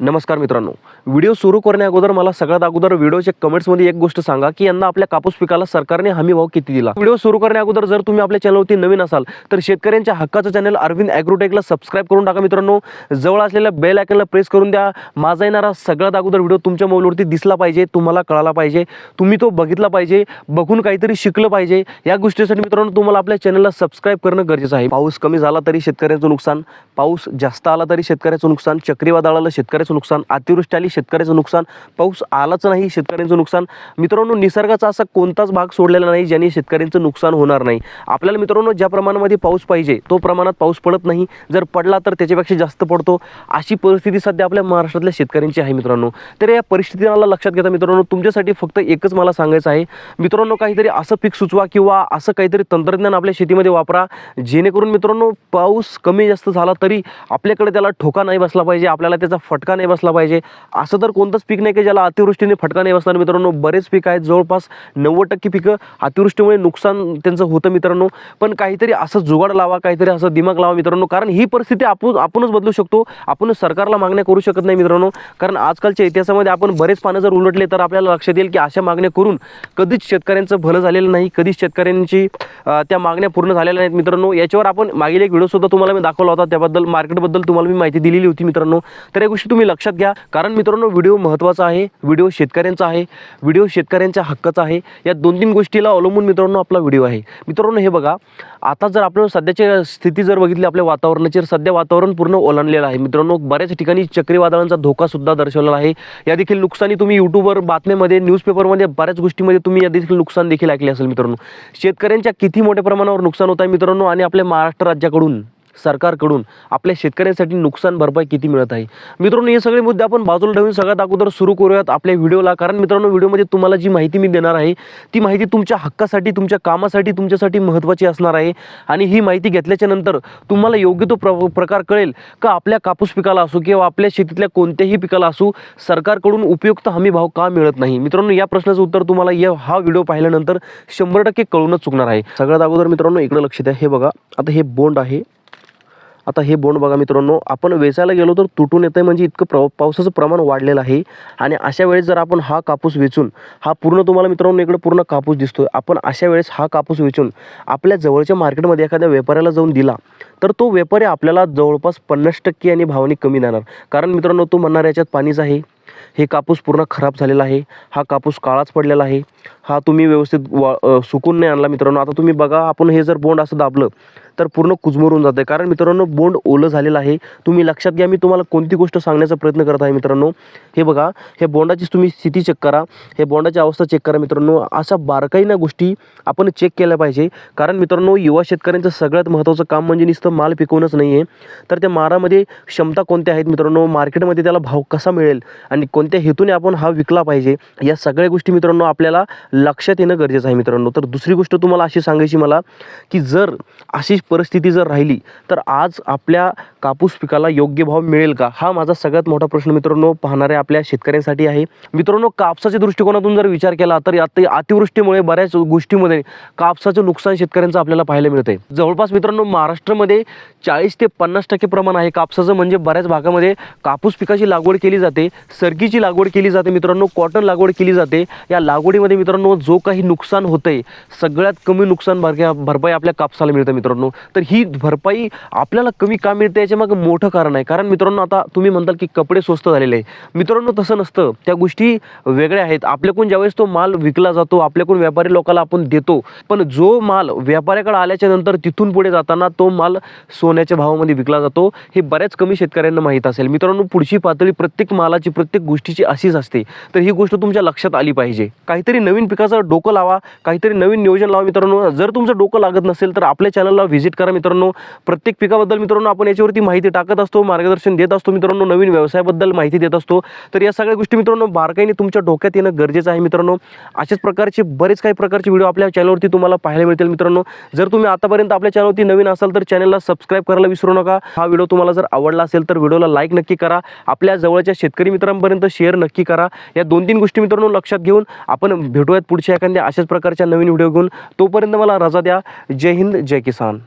नमस्कार मित्रांनो. व्हिडिओ सुरू करण्या अगोदर मला सगळ्यात अगोदर व्हिडिओच्या कमेंट्समध्ये एक गोष्ट सांगा की यांना आपल्या कापूस पिकाला सरकारने हमी भाव किती दिला? व्हिडिओ सुरू करण्या अगोदर जर तुम्ही आपल्या चॅनलवरती नवीन असाल तर शेतकऱ्यांच्या हक्काचं चॅनल अरविंद ॲग्रोटेकला सबस्क्राईब करून टाका मित्रांनो. जवळ असलेल्या बेल आयकनला प्रेस करून द्या. माझा येणारा सगळ्यात अगोदर व्हिडिओ तुमच्या मोबाईलवरती दिसला पाहिजे तुम्हाला कळाला पाहिजे तुम्ही तो बघितला पाहिजे बघून काहीतरी शिकलं पाहिजे. या गोष्टीसाठी मित्रांनो तुम्हाला आपल्या चॅनलला सबस्क्राईब करणं गरजेचं आहे. पाऊस कमी झाला तरी शेतकऱ्यांचं नुकसान पाऊस जास्त आला तरी शेतकऱ्याचं नुकसान चक्रीवादळाला आलं शेतकऱ्याचं नुकसान अतिवृष्टी आली शेतकऱ्याचं नुकसान पाऊस आलाच नाही शेतकऱ्यांचं नुकसान. मित्रांनो निसर्गाचा असा कोणताच भाग सोडलेला नाही ज्याने शेतकऱ्यांचं नुकसान होणार नाही. आपल्याला मित्रांनो ज्या प्रमाणामध्ये पाऊस पाहिजे तो प्रमाणात पाऊस पडत नाही. जर पडला तर त्याच्यापेक्षा जास्त पडतो. अशी परिस्थिती सध्या आपल्या महाराष्ट्रातल्या शेतकऱ्यांची आहे मित्रांनो. तर या परिस्थितीला लक्षात घेता मित्रांनो तुमच्यासाठी फक्त एकच मला सांगायचं आहे. मित्रांनो काहीतरी असं पीक सुचवा किंवा असं काहीतरी तंत्रज्ञान आपल्या शेतीमध्ये वापरा. जेणेकरून मित्रांनो पाऊस कमी जास्त झाला तरी आपल्याकडे त्याला ठोका नाही बसला पाहिजे. आपल्याला त्याचा फटका नाही बसला पाहिजे. असं तर कोणतंच पीक नाही की ज्याला अतिवृष्टीने फटका नाही बसणार. मित्रांनो बरेच पीक आहेत. जवळपास नव्वद टक्के पिकं अतिवृष्टीमुळे नुकसान त्यांचं होतं मित्रांनो. पण काहीतरी असं जुगाड लावा काहीतरी असं दिमाग लावा मित्रांनो. कारण ही परिस्थिती आपण आपणच बदलू शकतो. आपण सरकारला मागण्या करू शकत नाही मित्रांनो. कारण आजकालच्या इतिहासामध्ये आपण बरेच पानं जर उलटले तर आपल्याला लक्षात येईल की अशा मागण्या करून कधीच शेतकऱ्यांचं भलं झालेलं नाही. कधीच शेतकऱ्यांची त्या मागण्या पूर्ण झालेल्या नाहीत मित्रांनो. याच्यावर आपण मागील एक व्हिडिओसुद्धा तुम्हाला मी दाखवला होता. त्याबद्दल मार्केटबद्दल तुम्हाला मी माहिती दिलेली होती मित्रांनो. तर या गोष्टी तुम्ही लक्षात घ्या. कारण मित्रांनो व्हिडिओ महत्त्वाचा आहे व्हिडिओ शेतकऱ्यांचा आहे व्हिडिओ शेतकऱ्यांच्या हक्काचा आहे. या दोन तीन गोष्टीला अवलंबून मित्रांनो आपला व्हिडिओ आहे. मित्रांनो हे बघा आता जर आपण सध्याची स्थिती जर बघितली आपल्या वातावरणाची तर सध्या वातावरण पूर्ण ओलांडलेलं आहे. मित्रांनो बऱ्याच ठिकाणी चक्रीवादळांचा धोकासुद्धा दर्शवलेला आहे. या देखील नुकसानी तुम्ही यूट्यूबवर बातम्यामध्ये न्यूजपेपरमध्ये बऱ्याच गोष्टीमध्ये तुम्ही या देखील नुकसान देखील ऐकले असेल मित्रांनो. शेतकऱ्यांच्या किती मोठ्या प्रमाणावर नुकसान होत आहे मित्रांनो आणि आपल्या महाराष्ट्र राज्याकडून? सरकारकडून आपल्या शेतकऱ्यांसाठी नुकसान भरपाई किती मिळत आहे? मित्रांनो हे सगळे मुद्दे आपण बाजूला ठेवून सगळ्यात अगोदर सुरू करूयात आपल्या व्हिडिओला. कारण मित्रांनो व्हिडिओमध्ये तुम्हाला जी माहिती मी देणार आहे ती माहिती तुमच्या हक्कासाठी तुमच्या कामासाठी तुमच्यासाठी महत्त्वाची असणार आहे. आणि ही माहिती घेतल्याच्या नंतर तुम्हाला योग्य तो प्र प्रकार कळेल का आपल्या कापूस पिकाला असो किंवा आपल्या शेतीतल्या कोणत्याही पिकाला असो सरकारकडून उपयुक्त हमी भाव का मिळत नाही? मित्रांनो या प्रश्नाचं उत्तर तुम्हाला या हा व्हिडिओ पाहिल्यानंतर शंभर टक्के कळूनच चुकणार आहे. सगळ्यात अगोदर मित्रांनो इकडं लक्ष द्या. हे बघा आता हे बोंड आहे. आता हे बोंड बघा मित्रांनो आपण वेचायला गेलो तर तुटून येतं म्हणजे इतकं प्र पावसाचं प्रमाण वाढलेलं आहे. आणि अशा वेळेस जर आपण हा कापूस वेचून हा पूर्ण तुम्हाला मित्रांनो इकडे पूर्ण कापूस दिसतो आपण अशा वेळेस हा कापूस वेचून आपल्या जवळच्या मार्केटमध्ये एखाद्या व्यापाऱ्याला जाऊन दिला तर तो व्यापारी आपल्याला जवळपास पन्नास टक्के आणि भावाने कमी देणार. कारण मित्रांनो तो म्हणणार याच्यात पाणीच आहे. हे कापूस पूर्ण खराब झालेला आहे. हा कापूस काळाच पडलेला आहे. हा तुम्ही व्यवस्थित वा सुकून नाही आणला मित्रांनो. आता तुम्ही बघा आपण हे जर बोंड असं दाबलं तर पूर्ण कुजमरून जातं कारण मित्रांनो बोंड ओलं झालेलं आहे. तुम्ही लक्षात घ्या मी तुम्हाला कोणती गोष्ट सांगण्याचा प्रयत्न करत आहे मित्रांनो. हे बघा हे बोंडाची तुम्ही स्थिती चेक करा. हे बोंडाची अवस्था चेक करा मित्रांनो. अशा बारकाईनं गोष्टी आपण चेक केल्या पाहिजे. कारण मित्रांनो युवा शेतकऱ्यांचं सगळ्यात महत्त्वाचं काम म्हणजे नुसतं माल पिकवणंच नाही आहे तर त्या मारामध्ये क्षमता कोणत्या आहेत मित्रांनो? मार्केटमध्ये त्याला भाव कसा मिळेल? आणि कोणत्या हेतूने आपण हा विकला पाहिजे? या सगळ्या गोष्टी मित्रांनो आपल्याला लक्षात येणं गरजेचं आहे मित्रांनो. तर दुसरी गोष्ट तुम्हाला अशी सांगायची मला की जर अशी परिस्थिती जर राहिली तर आज आपल्या कापूस पिकाला योग्य भाव मिळेल का? हा माझा सगळ्यात मोठा प्रश्न मित्रांनो पाहणाऱ्या आपल्या शेतकऱ्यांसाठी आहे. मित्रांनो कापसाच्या दृष्टिकोनातून जर विचार केला तर आता अतिवृष्टीमुळे बऱ्याच गोष्टीमध्ये कापसाचं नुकसान शेतकऱ्यांचं आपल्याला पाहायला मिळतंय. जवळपास मित्रांनो महाराष्ट्रामध्ये चाळीस ते पन्नास टक्के प्रमाण आहे कापसाचं म्हणजे बऱ्याच भागामध्ये कापूस पिकाची लागवड केली जाते सरकीची लागवड केली जाते मित्रांनो कॉटन लागवड केली जाते. या लागवडीमध्ये मित्रांनो जो काही नुकसान होतंय सगळ्यात कमी नुकसान भरक्या भरपाई आपल्या कापसाला मिळतं मित्रांनो. तर ही भरपाई आपल्याला कमी का मिळते याच्यामागं मोठं कारण आहे. कारण मित्रांनो आता तुम्ही म्हणताल की कपडे स्वस्त झालेले आहे. मित्रांनो तसं नसतं. त्या गोष्टी वेगळ्या आहेत. आपल्याकडून ज्यावेळेस तो माल विकला जातो आपल्याकडून व्यापारी लोकांना आपण देतो. पण जो माल व्यापाऱ्याकडे आल्याच्यानंतर तिथून पुढे जाताना तो माल सोन्याच्या भावामध्ये विकला जातो हे बऱ्याच कमी शेतकऱ्यांना माहीत असेल. मित्रांनो पुढची पातळी प्रत्येक मालाची प्रत्येक गोष्टीची अशीच असते. तर ही गोष्ट तुमच्या लक्षात आली पाहिजे. काहीतरी नवीन पिकाचं डोकं लावा काहीतरी नवीन नियोजन लावा मित्रांनो. जर तुमचं डोकं लागत नसेल तर आपल्या चॅनलला व्हिजिट करा मित्रांनो. प्रत्येक पिकाबद्दल मित्रांनो आपण याच्यावरती माहिती टाकत असतो मार्गदर्शन देत असतो मित्रांनो नवीन व्यवसायाबद्दल माहिती देत असतो. तर या सगळ्या गोष्टी मित्रांनो बारकाईने तुमच्या डोक्यात येणं गरजेचं आहे मित्रांनो. अशाच प्रकारचे बरेच काही प्रकारचे व्हिडिओ आपल्या चॅनलवरती तुम्हाला पाहायला मिळतील मित्रांनो. जर तुम्ही आतापर्यंत आपल्या चॅनलवरती नवीन असाल तर चॅनलला सबस्क्राईब करायला विसरू नका. हा व्हिडिओ तुम्हाला जर आवडला असेल तर व्हिडिओला लाईक नक्की करा. आपल्या जवळच्या शेतकरी मित्रांपर्यंत शेअर नक्की करा. या दोन तीन गोष्टी मित्रांनो लक्षात घेऊन आपण भेटूयात पुढच्या एखाद्या अशाच प्रकारच्या नवीन व्हिडिओ घेऊन. तोपर्यंत मला रजा द्या. जय हिंद जय किसान.